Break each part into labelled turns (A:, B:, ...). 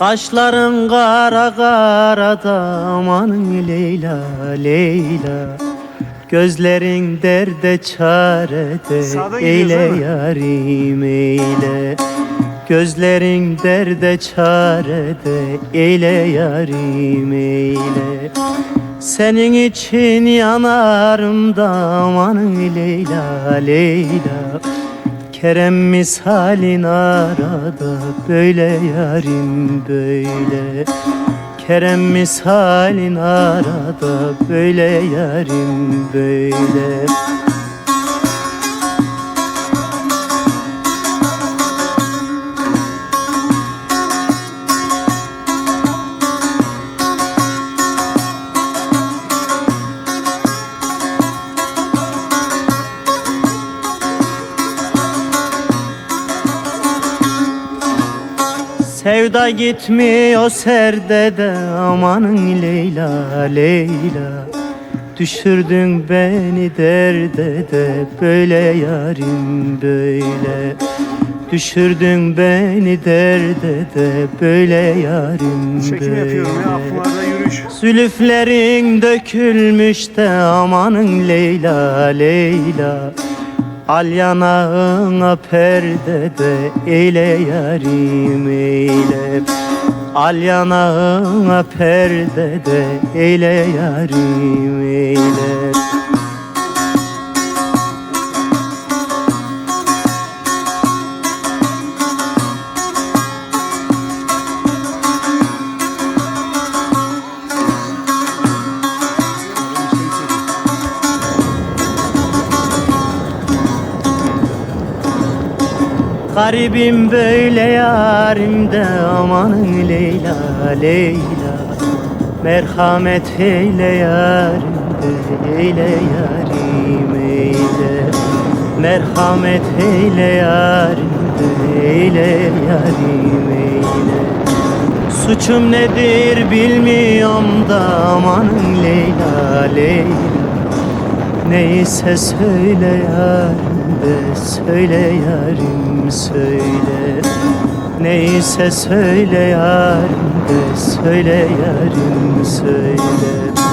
A: Kaşların kara kara da amanın Leyla Leyla. Gözlerin derde çarede eyle yarim eyle. Gözlerin derde çarede eyle yarim eyle. Senin için yanarım da amanın Leyla Leyla Kerem misalin arada böyle yarim böyle. Kerem misalin arada böyle yarim böyle Sevda gitmiyor serdede amanın Leyla Leyla. Düşürdün beni derde de böyle yarim böyle. Düşürdün beni derde de böyle yarim
B: Çekim yapıyorum ya yürüyüş.
A: Zülüflerin dökülmüş de amanın Leyla Leyla Al yanağına perde de eyle yarim eyle. Al yanağına perde de eyle yarim eyle Garibim böyle yarim de amanın Leyla Leyla. Merhamet eyle yarim de eyle yarim eyle. Merhamet eyle yarim de eyle yarim eyle. Suçum nedir bilmiyorum da amanın Leyla Leyla Neyse söyle yarim de söyle yarim söyle. Neyse söyle yarim de söyle yarim söyle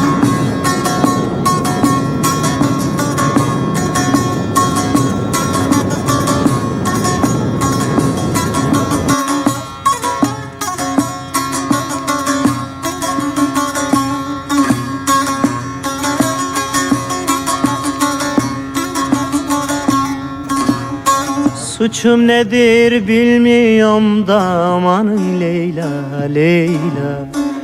A: Suçum nedir bilmiyorum da amanın Leyla Leyla